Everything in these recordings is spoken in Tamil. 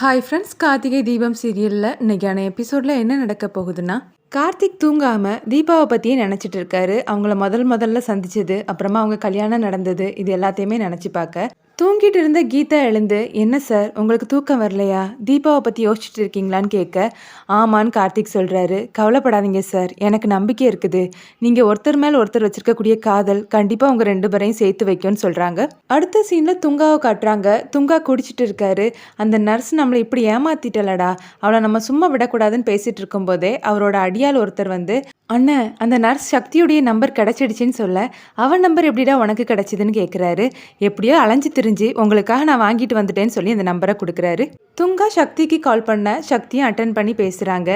ஹாய் ஃப்ரெண்ட்ஸ் கார்த்திகை தீபம் சீரியலில் இன்றைக்கான எபிசோடில் என்ன நடக்க போகுதுன்னா கார்த்திக் தூங்காமல் தீபாவை பற்றியே நினச்சிட்டு இருக்காரு. அவங்கள முதல் முதல்ல சந்திச்சது அப்புறமா அவங்க கல்யாணம் நடந்தது இது எல்லாத்தையுமே நினச்சி பார்க்க. தூங்கிட்டு இருந்த கீதா எழுந்து என்ன சார் உங்களுக்கு தூக்கம் வரலையா? தீபாவை பற்றி யோசிச்சுட்டு இருக்கீங்களான்னு கேட்க ஆமான்னு கார்த்திக் சொல்கிறாரு கவலைப்படாதீங்க சார் எனக்கு நம்பிக்கை இருக்குது. நீங்கள் ஒருத்தர் மேல் ஒருத்தர் வச்சிருக்கக்கூடிய காதல் கண்டிப்பாக உங்கள் ரெண்டு பேரையும் சேர்த்து வைக்கும்னு சொல்கிறாங்க அடுத்த சீனில் துங்காவை காட்டுறாங்க. துங்கா குடிச்சிட்டு இருக்காரு அந்த நர்ஸ் நம்மளை இப்படி ஏமாத்திட்டலடா. அவளை நம்ம சும்மா விடக்கூடாதுன்னு பேசிகிட்டு இருக்கும்போதே அவரோட அடியால் ஒருத்தர் வந்து அண்ணன் அந்த நர்ஸ் சக்தியுடைய நம்பர் கிடச்சிடுச்சின்னு சொல்ல அவன் நம்பர் எப்படிடா உனக்கு கிடச்சிதுன்னு கேட்குறாரு எப்படியோ அலைஞ்சு திரிஞ்சு உங்களுக்காக நான் வாங்கிட்டு வந்துட்டேன்னு சொல்லி அந்த நம்பரை கொடுக்குறாரு. துங்கா சக்திக்கு கால் பண்ண சக்தியும் அட்டன் பண்ணி பேசுகிறாங்க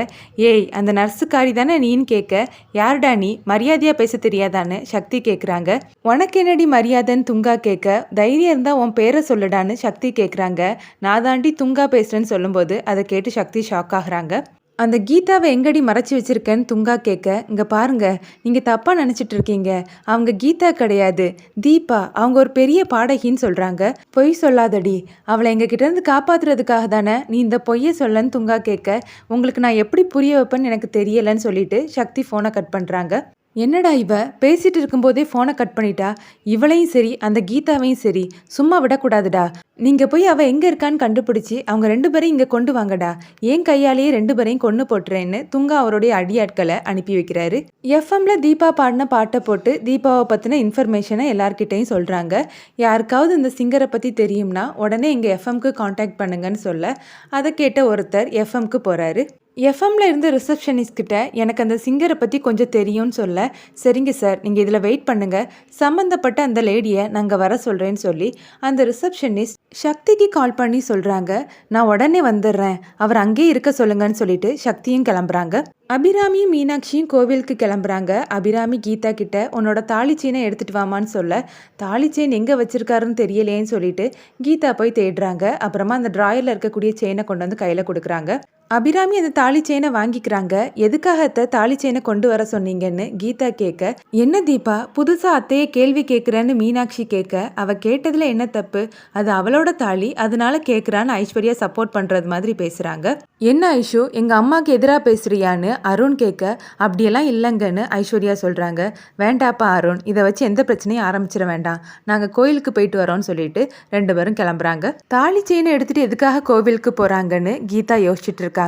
ஏய் அந்த நர்ஸுக்காரி தானே நீன்னு கேட்க யாருடா நீ? மரியாதையாக பேச தெரியாதான்னு சக்தி கேட்குறாங்க உனக்கு என்னடி மரியாதைன்னு துங்கா கேட்க தைரியம் இருந்தால் உன் பேரை சொல்லுடான்னு சக்தி கேட்குறாங்க நான் தாண்டி துங்கா பேசுகிறேன்னு சொல்லும்போது அதை கேட்டு சக்தி ஷாக் ஆகுறாங்க. அந்த கீதாவை எங்கடி மறைச்சி வச்சிருக்கேன்னு துங்கா கேட்க இங்கே பாருங்க நீங்கள் தப்பாக நினச்சிட்டு இருக்கீங்க. அவங்க கீதா கிடையாது. தீபா அவங்க ஒரு பெரிய பாடகின்னு சொல்கிறாங்க பொய் சொல்லாதடி. அவளை எங்ககிட்ட இருந்து காப்பாத்துறதுக்காக தானே நீ இந்த பொய்யை சொல்லன்னு துங்கா கேட்க உங்களுக்கு நான் எப்படி புரிய வைப்பேன்னு எனக்கு தெரியலைன்னு சொல்லிட்டு சக்தி ஃபோனை கட் பண்ணுறாங்க என்னடா இவ? பேசிட்டு இருக்கும்போதே ஃபோனை கட் பண்ணிட்டா? இவளையும் சரி அந்த கீதாவையும் சரி. சும்மா விடக்கூடாதுடா. நீங்க போய் அவ எங்க இருக்கான்னு கண்டுபிடிச்சி அவங்க ரெண்டு பேரையும் இங்க கொண்டு வாங்கடா. ஏன் கையாலேயே ரெண்டு பேரையும் கொண்டு போட்டுறேன்னு துங்கா அவருடைய அடியாட்களை அனுப்பி வைக்கிறாரு. எஃப்எம்ல தீபா பாடின பாட்டை போட்டு தீபாவை பத்தின இன்ஃபர்மேஷனை எல்லார்கிட்டையும் சொல்றாங்க. யாருக்காவது இந்த சிங்கரை பத்தி தெரியும்னா உடனே எங்க எஃப்எம்க்கு காண்டாக்ட் பண்ணுங்கன்னு சொல்ல. அதை கேட்ட ஒருத்தர் எஃப்எம்க்கு போறாரு. எஃப்எம்ல இருந்து ரிசப்ஷனிஸ்ட் கிட்ட எனக்கு அந்த சிங்கரை பற்றி கொஞ்சம் தெரியும்னு சொல்ல. சரிங்க சார் நீங்கள் இதில் வெயிட் பண்ணுங்க. சம்மந்தப்பட்ட அந்த லேடியை நாங்கள் வர சொல்கிறேன்னு சொல்லி அந்த ரிசப்ஷனிஸ்ட் சக்திக்கு கால் பண்ணி சொல்கிறாங்க நான் உடனே வந்துடுறேன். அவர் அங்கேயே இருக்க சொல்லுங்கன்னு சொல்லிட்டு சக்தியும் கிளம்புறாங்க. அபிராமியும் மீனாட்சியும் கோவிலுக்கு கிளம்புறாங்க. அபிராமி கீதா கிட்ட உன்னோட தாலி செயினை எடுத்துட்டு வாமான்னு சொல்ல. தாலி செயின் எங்கே வச்சிருக்காருன்னு தெரியலேன்னு சொல்லிட்டு கீதா போய் தேடுறாங்க. அப்புறமா அந்த ட்ராயரில் இருக்கக்கூடிய செயினை கொண்டு வந்து கையில் கொடுக்குறாங்க. அபிராமி அந்த தாலி செயினை வாங்கிக்கிறாங்க. எதுக்காக அத்தை தாலி செயினை கொண்டு வர சொன்னீங்கன்னு கீதா கேட்க என்ன தீபா புதுசா அத்தையே கேள்வி கேட்குறேன்னு மீனாட்சி கேட்க அவ கேட்டதுல என்ன தப்பு? அது அவளோட தாலி அதனால கேட்குறான்னு ஐஸ்வர்யா சப்போர்ட் பண்றது மாதிரி பேசுறாங்க. என்ன ஐஷு எங்க அம்மாக்கு எதிராக பேசுறியான்னு? அருண் கேட்க அப்படியெல்லாம் இல்லைங்கன்னு ஐஸ்வர்யா சொல்றாங்க. வேண்டாப்பா அருண் இதை வச்சு எந்த பிரச்சனையும் ஆரம்பிச்சிட வேண்டாம். நாங்க கோயிலுக்கு போயிட்டு வரோம்னு சொல்லிட்டு ரெண்டு பேரும் கிளம்புறாங்க. தாலி செயினை எடுத்துட்டு எதுக்காக கோவிலுக்கு போறாங்கன்னு? கீதா யோசிச்சுட்டு இருக்காங்க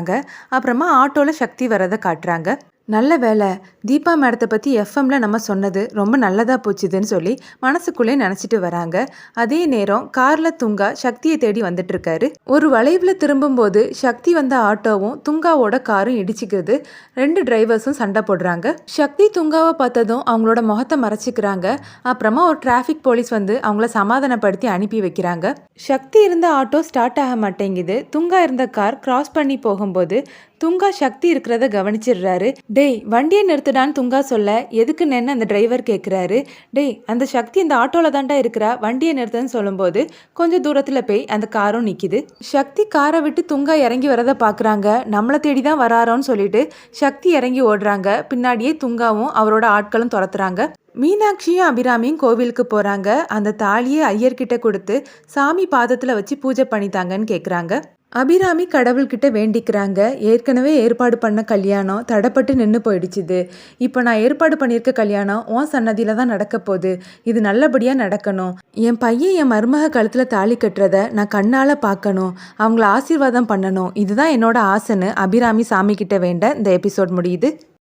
அப்புறமா ஆட்டோல சக்தி வரதை காட்டுறாங்க. நல்ல வேலை தீபா மேடத்தை பற்றி எஃப்எம்ல நம்ம சொன்னது ரொம்ப நல்லதாக போச்சுதுன்னு சொல்லி மனசுக்குள்ளே நினச்சிட்டு வராங்க. அதே நேரம் காரில் துங்கா சக்தியை தேடி வந்துட்டு இருக்காரு ஒரு வளைவில் திரும்பும்போது சக்தி வந்த ஆட்டோவும் துங்காவோட காரும் இடிச்சிக்கிறது ரெண்டு டிரைவர்ஸும் சண்டை போடுறாங்க. சக்தி துங்காவை பார்த்ததும் அவங்களோட முகத்தை மறைச்சிக்கிறாங்க. அப்புறமா ஒரு டிராஃபிக் போலீஸ் வந்து அவங்கள சமாதானப்படுத்தி அனுப்பி வைக்கிறாங்க. சக்தி இருந்த ஆட்டோ ஸ்டார்ட் ஆக மாட்டேங்குது. துங்கா இருந்த கார் கிராஸ் பண்ணி போகும்போது துங்கா சக்தி இருக்கிறத கவனிச்சிடுறாரு. டேய் வண்டியை நிறுத்துடான்னு துங்கா சொல்ல எதுக்கு நின்று அந்த டிரைவர் கேட்குறாரு டேய் அந்த சக்தி இந்த ஆட்டோவில் தாண்டா இருக்கிறா வண்டியை நிறுத்துன்னு சொல்லும்போது கொஞ்சம் தூரத்தில் போய் அந்த காரும் நிற்கிது சக்தி காரை விட்டு துங்கா இறங்கி வரதை பார்க்குறாங்க நம்மளை தேடி தான் வராரோன்னு சொல்லிட்டு சக்தி இறங்கி ஓடுறாங்க. பின்னாடியே துங்காவும் அவரோட ஆட்களும் துரத்துறாங்க. மீனாட்சியும் அபிராமியும் கோவிலுக்கு போகிறாங்க அந்த தாலியை ஐயர்கிட்ட கொடுத்து சாமி பாதத்தில் வச்சு பூஜை பண்ணித்தாங்கன்னு கேட்குறாங்க அபிராமி கடவுள்கிட்ட வேண்டிக்கிறாங்க. ஏற்கனவே ஏற்பாடு பண்ண கல்யாணம் தடப்பட்டு நின்று போயிடுச்சுது இப்போ நான் ஏற்பாடு பண்ணியிருக்க கல்யாணம் உன் சன்னதியில் தான் நடக்க போகுது. இது நல்லபடியாக நடக்கணும். என் பையன் என் மருமக கழுத்தில் தாலி கட்டுறத நான் கண்ணால் பார்க்கணும். அவங்கள ஆசீர்வாதம் பண்ணணும். இதுதான் என்னோட ஆசைன்னு அபிராமி சாமி கிட்ட வேண்ட இந்த எபிசோட் முடியுது.